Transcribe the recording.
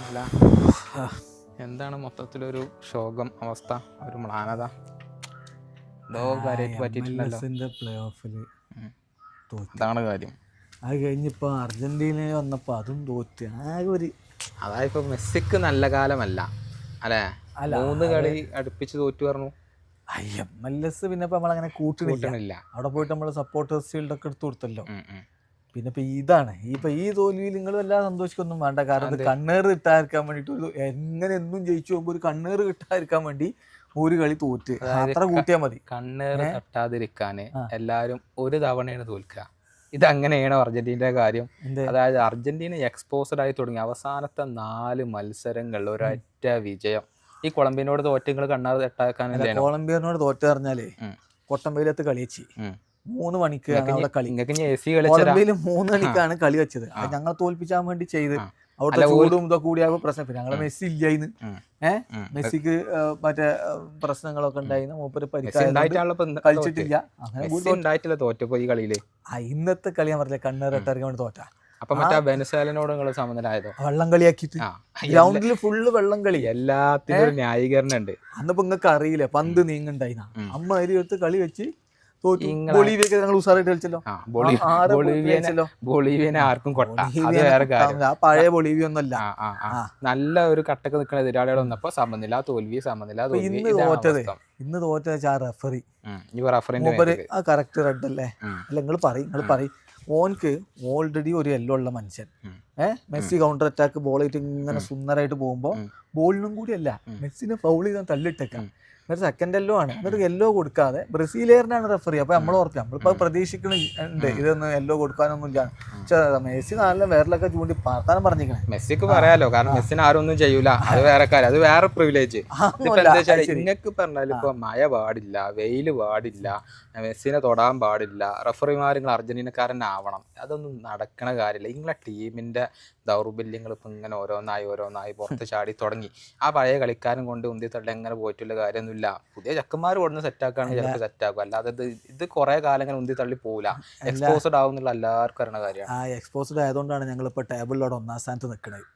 അല്ല. എന്താണ് മൊത്തത്തിലൊരു ശോകം അവസ്ഥ ഒരു മ്ലാനത? എന്തോ കാര്യമായിട്ട് പറ്റിയിട്ടുണ്ടല്ലോ. പ്ലേ ഓഫിൽ അതാണ് കാര്യം. അത് കഴിഞ്ഞിപ്പോ അർജന്റീന വന്നപ്പോ അതും തോറ്റ്. ആകെ ഒരു അതായത് ഇപ്പൊ മെസ്സിക്ക് നല്ല കാലമല്ല. അല്ലേ? മൂന്ന് കളി അടുപ്പിച്ച് തോറ്റു പറഞ്ഞു. എം എൽ എസ് പിന്നെ നമ്മൾ നമ്മളങ്ങനെ കൂട്ടണില്ല അവിടെ പോയിട്ട് നമ്മൾ സപ്പോർട്ടേഴ്സ് ഷീൽഡ് ഒക്കെ എടുത്തു കൊടുത്തല്ലോ. പിന്നെ ഇപ്പൊ ഇതാണ്. ഇപ്പൊ ഈ തോൽവിയിൽ നിങ്ങൾ വല്ലാതെ സന്തോഷിക്കൊന്നും വേണ്ട. കാരണം കണ്ണേറ് കിട്ടാതിരിക്കാൻ വേണ്ടിട്ട് എങ്ങനെ എന്നും ജയിച്ചു പോകുമ്പോ ഒരു കണ്ണേറ് കിട്ടാതിരിക്കാൻ വേണ്ടി ഒരു കളി തോറ്റ്. അത്ര കൂട്ടിയാൽ മതി. കണ്ണേറ് തട്ടാതിരിക്കാന് എല്ലാരും ഒരു തവണയാണ് തോൽക്കുക. ഇത് അങ്ങനെയാണ് അർജന്റീനയുടെ കാര്യം. അതായത് അർജന്റീന എക്സ്പോസ്ഡ് ആയി തുടങ്ങി. അവസാനത്തെ നാല് മത്സരങ്ങളിൽ ഒരൊറ്റ വിജയം. ഈ കൊളംബിയനോട് തോറ്റങ്ങൾ കണ്ണാറ് കൊളംബിയനോട് തോറ്റെന്ന് പറഞ്ഞാൽ കൊട്ടമ്പയിലത്ത് കളി വെച്ച് ഉം. മൂന്ന് മണിക്ക് അവിടെ കളി. കൊളംബിയയിൽ മൂന്ന് മണിക്കാണ് കളി വെച്ചത്. അത് ഞങ്ങൾ തോൽപ്പിച്ചാൻ വേണ്ടി ചെയ്ത്. അവിടുത്തെ ചൂടും ഇതൊക്കെ കൂടിയാകുമ്പോൾ പ്രശ്നം. പിന്നെ ഞങ്ങളെ മെസ്സി ഇല്ലായിന്ന്. ഏഹ് മെസ്സിക്ക് മറ്റേ പ്രശ്നങ്ങളൊക്കെ ഉണ്ടായിരുന്നു മൂപ്പര് കളിച്ചിട്ടില്ല. അങ്ങനെ തോറ്റപ്പോ ഈ കളിയിൽ. ഇന്നത്തെ കളി ഞാൻ പറഞ്ഞില്ല കണ്ണേറിട്ടിറങ്ങി വേണ്ടി തോറ്റ. അപ്പൊ മറ്റേ വെനസ്വേലനോട് നിങ്ങൾ സമനിലായതോ വെള്ളം കളിയാക്കിട്ട് ഗ്രൗണ്ടിൽ ഫുള്ള് വെള്ളം കളി. എല്ലാത്തിനും ന്യായീകരണം ഉണ്ട് അന്നിപ്പോ നിങ്ങൾക്ക് അറിയില്ല പന്ത് നീങ്ങണ്ടായി അമ്മ അരി എടുത്ത് കളി വെച്ച് ബൊളീവിയൊക്കെ ഞങ്ങൾ ഉസാറായിട്ട് കളിച്ചല്ലോ. ആ ബൊളി ആ, ആരെ ബൊളീവിയനെ കളിച്ചല്ലോ? ബൊളീവിയനെ ആർക്കും കൊട്ട. അത് ബൊളീവിയനെ വേറെ കാര്യം. ആ പഴയ ബൊളീവിയ ഒന്നല്ല ആ, ആ, ആ. ആ. നല്ല ഒരു കട്ടക്ക് നിൽക്കുന്ന എതിരാളികൾ വന്നപ്പോ സമനില തോൽവി സമനില ഇന്ന് തോറ്റത്. ഇന്ന് തോറ്റ വെച്ചാൽ ആ റെഫറി ഉം. ഇനി റഫറിന്റെ മൂപ്പര് ആ കറക്റ്റ് റെഡ് അല്ലേ. അല്ല നിങ്ങൾ പറയും നിങ്ങൾ പറയും. ഓൻക്ക് ഓൾറെഡി ഒരു എല്ലോ ഉള്ള മനുഷ്യൻ. ഏഹ് മെസ്സി കൗണ്ടർ അറ്റാക്ക് ബോൾ ആയിട്ട് ഇങ്ങനെ സുന്ദരമായിട്ട് പോകുമ്പോൾ. ബോളിനും കൂടി അല്ല മെസ്സിനെ ഫൗൾ ചെയ്താൽ തല്ലിട്ടേക്കാം. എന്നിട്ട് സെക്കൻഡ് എല്ലോ ആണ്. എന്നിട്ട് എല്ലോ കൊടുക്കാതെ ബ്രസീലിയറിനാണ് റെഫറി അപ്പൊ നമ്മൾ ഓർക്കാം നമ്മളിപ്പോ പ്രതീക്ഷിക്കുന്നുണ്ട് ഇതൊന്നും എല്ലോ കൊടുക്കാനൊന്നും ഇല്ല പക്ഷെ മെസ്സി നല്ല വേറിലൊക്കെ ചൂണ്ടി പാർത്താനും പറഞ്ഞിരിക്കണേ. മെസ്സിക്ക് പറയാലോ കാരണം മെസ്സിന് ആരും ഒന്നും ചെയ്യൂല. അത് വേറെ കാര്യം. അത് വേറെ പ്രിവിലേജ് നിങ്ങൾക്ക് പറഞ്ഞാലും ഇപ്പൊ മഴ പാടില്ല വെയിൽ പാടില്ല മെസ്സിനെ തൊടാൻ പാടില്ല റെഫറിമാർ നിങ്ങൾ അർജന്റീനക്കാരനാവണം. അതൊന്നും നടക്കണ കാര്യമില്ല നിങ്ങളെ ടീമിന്റെ ദൗർബല്യങ്ങൾ ഇപ്പം ഇങ്ങനെ ഓരോന്നായി ഓരോന്നായി പുറത്ത് ചാടി തുടങ്ങി. ആ പഴയ കളിക്കാരൻ കൊണ്ട് ഉന്തി തള്ളി എങ്ങനെ പോയിട്ടുള്ള കാര്യമൊന്നുമില്ല. പുതിയ ചക്കന്മാർ ഓടുന്ന സെറ്റാക്കുകയാണെങ്കിൽ ചിലപ്പോൾ സെറ്റാക്കും അല്ലാതെ ഇത് ഇത് കുറെ കാലം ഇങ്ങനെ ഉന്തി തള്ളി പോകില്ല എക്സ്പോസ്ഡ് ആവുന്നുള്ള എല്ലാവർക്കും അറിയണ കാര്യമാണ്. ആ എക്സ്പോസ്ഡ് ആയതുകൊണ്ടാണ് ഞങ്ങൾ ഇപ്പൊ ടേബിളിലോടെ ഒന്നാം സ്ഥാനത്ത് നിൽക്കുന്നത്.